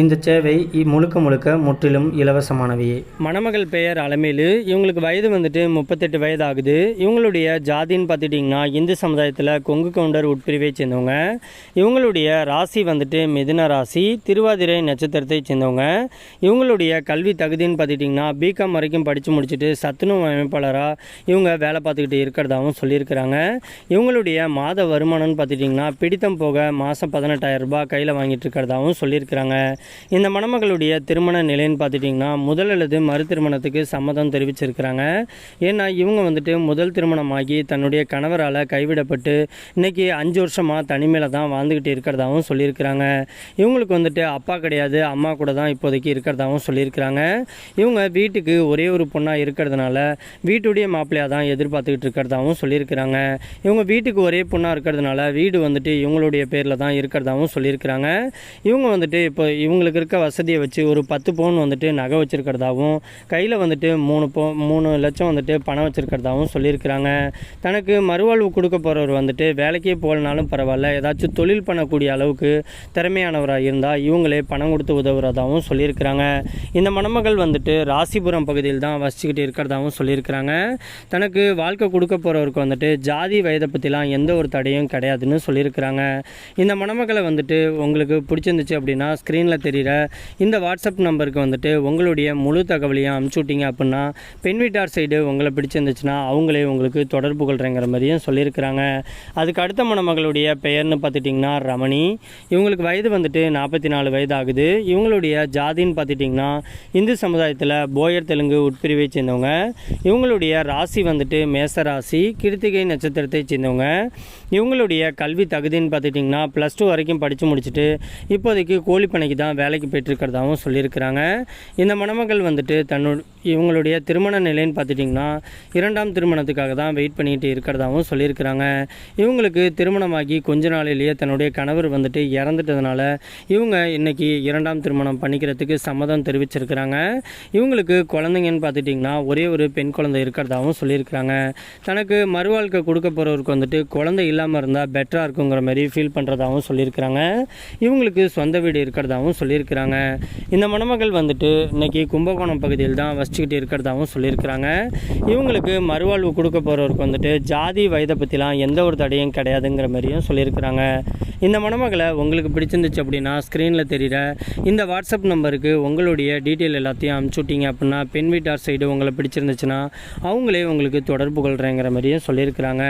இந்த சேவை முழுக்க முழுக்க முற்றிலும் இலவசமானவையே மணமகள் பெயர் அலமேலு. இவங்களுக்கு வயது வந்துட்டு முப்பத்தெட்டு வயது ஆகுது இவங்களுடைய ஜாதின்னு பார்த்துட்டிங்கன்னா இந்து சமுதாயத்தில் கொங்கு கவுண்டர் உட்பிரிவை சேர்ந்தவங்க. இவங்களுடைய ராசி வந்துட்டு மிதுன ராசி திருவாதிரை நட்சத்திரத்தை சேர்ந்தவங்க. இவங்களுடைய கல்வி தகுதின்னு பார்த்துட்டிங்கன்னா பிகாம் வரைக்கும் படித்து முடிச்சுட்டு சத்துணவு அமைப்பாளராக இவங்க வேலை பார்த்துக்கிட்டு இருக்கிறதாகவும் சொல்லியிருக்கிறாங்க. இவங்களுடைய மாத வருமானம்னு பார்த்துட்டிங்கன்னா பிடித்தம் போக மாதம் பதினெட்டாயிரம் ரூபாய் கையில் வாங்கிட்டு இருக்கிறதாகவும் சொல்லியிருக்கிறாங்க. இந்த மணமகளுடைய திருமண நிலைன்னு பார்த்துட்டிங்கன்னா முதல் அல்லது மறு திருமணத்துக்கு சம்மதம் தெரிவிச்சிருக்கிறாங்க. ஏன்னா இவங்க வந்துட்டு முதல் திருமணமாகி தன்னுடைய கணவரால் கைவிடப்பட்டு இன்னைக்கு அஞ்சு வருஷமாக தனிமையில் தான் வாழ்ந்துக்கிட்டு இருக்கிறதாகவும் சொல்லியிருக்கிறாங்க. இவங்களுக்கு வந்துட்டு அப்பா கிடையாது அம்மா கூட தான் இப்போதைக்கு இருக்கிறதாகவும் சொல்லியிருக்கிறாங்க. இவங்க வீட்டுக்கு ஒரே ஒரு பொண்ணாக இருக்கிறதுனால வீட்டுடைய மாப்பிள்ளையாக தான் எதிர்பார்த்துக்கிட்டு இருக்கிறதாகவும் சொல்லியிருக்கிறாங்க. இவங்க வீட்டுக்கு ஒரே பொண்ணாக இருக்கிறதுனால வீடு வந்துட்டு இவங்களுடைய பேரில் தான் இருக்கிறதாகவும் சொல்லியிருக்கிறாங்க. இவங்க வந்துட்டு இப்போ இவங்களுக்கு இருக்க வசதியை வச்சு ஒரு பத்து பவுன் வந்துட்டு நகை வச்சுருக்கிறதாகவும் கையில் வந்துட்டு மூணு போ மூணு லட்சம் வந்துட்டு பணம் வச்சுருக்கிறதாகவும் சொல்லியிருக்கிறாங்க. தனக்கு மறுவாழ்வு கொடுக்க போகிறவர் வந்துட்டு வேலைக்கே போகலனாலும் பரவாயில்ல. ஏதாச்சும் தொழில் பண்ணக்கூடிய அளவுக்கு திறமையானவராக இருந்தால் இவங்களே பணம் கொடுத்து உதவுறதாகவும் சொல்லியிருக்கிறாங்க. இந்த மணமகள் வந்துட்டு ராசிபுரம் பகுதியில் தான் வசிச்சுக்கிட்டு இருக்கிறதாகவும் சொல்லியிருக்கிறாங்க. தனக்கு வாழ்க்கை கொடுக்க போகிறவருக்கு வந்துட்டு ஜாதி வயதை பற்றிலாம் எந்த ஒரு தடையும் கிடையாதுன்னு சொல்லியிருக்கிறாங்க. இந்த மணமகளை வந்துட்டு உங்களுக்கு பிடிச்சிருந்துச்சு அப்படின்னா ஸ்க்ரீனில் தெரிகிற இந்த வாட்ஸ்அப் நம்பருக்கு வந்துட்டு உங்களுடைய முழு தகவலையும் அனுப்பிச்சு விட்டீங்க அப்படின்னா பெண் வீட்டார் சைடு உங்களை பிடிச்சிருந்துச்சுன்னா அவங்களே உங்களுக்கு தொடர்பு கொள்கிறேங்கிற மாதிரியும் சொல்லியிருக்கிறாங்க. அதுக்கு அடுத்த மணமகளுடைய பெயர்னு பார்த்துட்டிங்கன்னா ரமணி. இவங்களுக்கு வயது வந்துட்டு நாற்பத்தி நாலு வயது ஆகுது இவங்களுடைய ஜாதின்னு பார்த்துட்டிங்கன்னா இந்து சமுதாயத்தில் போயர் தெலுங்கு உட்பிரிவை சேர்ந்தவங்க. இவங்களுடைய ராசி வந்துட்டு மேச ராசி கிருத்திகை நட்சத்திரத்தை சேர்ந்தவங்க. இவங்களுடைய கல்வி தகுதின்னு பார்த்துட்டிங்கன்னா ப்ளஸ் டூ வரைக்கும் படித்து முடிச்சுட்டு இப்போதைக்கு கோழிப்பனைக்கு தான் வேலைக்கு போயிட்டுருக்கிறதாகவும் சொல்லியிருக்கிறாங்க. இந்த மணமகள் வந்துட்டு தன்னு இவங்களுடைய திருமண நிலைன்னு பார்த்துட்டிங்கன்னா இரண்டாம் திருமணத்துக்காக தான் வெயிட் பண்ணிகிட்டு இருக்கிறதாகவும் சொல்லியிருக்கிறாங்க. இவங்களுக்கு திருமணமாகி கொஞ்ச நாளிலேயே தன்னுடைய கணவர் வந்துட்டு இறந்துட்டதுனால இவங்க இன்றைக்கி இரண்டாம் திருமணம் பண்ணிக்கிறதுக்கு சம்மதம் தெரிவிச்சிருக்கிறாங்க. இவங்களுக்கு குழந்தைங்கன்னு பார்த்துட்டிங்கன்னா ஒரே ஒரு பெண் குழந்தை இருக்கிறதாகவும் சொல்லியிருக்கிறாங்க. தனக்கு மறுவாழ்க்கை கொடுக்க போகிறவருக்கு வந்துட்டு குழந்தை இல்லாமல் இருந்தால் பெட்டராக இருக்குங்கிற மாதிரி ஃபீல் பண்ணுறதாகவும் சொல்லியிருக்கிறாங்க. இவங்களுக்கு சொந்த வீடு இருக்கிறதாகவும் சொல்லியிருக்கிறாங்க. இந்த மணமகள் வந்துட்டு இன்னைக்கு கும்பகோணம் பகுதியில் தான் வசிச்சுக்கிட்டு இருக்கிறதாகவும் சொல்லியிருக்கிறாங்க. இவங்களுக்கு மறுவாழ்வு கொடுக்க போகிறவருக்கு வந்துட்டு ஜாதி வயதை பற்றிலாம் எந்த ஒரு தடையும் கிடையாதுங்கிற மாதிரியும் சொல்லியிருக்கிறாங்க. இந்த மணமகளை உங்களுக்கு பிடிச்சிருந்துச்சு அப்படின்னா ஸ்க்ரீனில் தெரிகிற இந்த வாட்ஸ்அப் நம்பருக்கு உங்களுடைய டீட்டெயில் எல்லாத்தையும் அனுப்பிச்சு விட்டீங்க அப்படின்னா பெண் வீட்டார் சைடு உங்களை பிடிச்சிருந்துச்சுன்னா அவங்களே உங்களுக்கு தொடர்பு கொள்கிறேங்கிற மாதிரியும் சொல்லியிருக்கிறாங்க.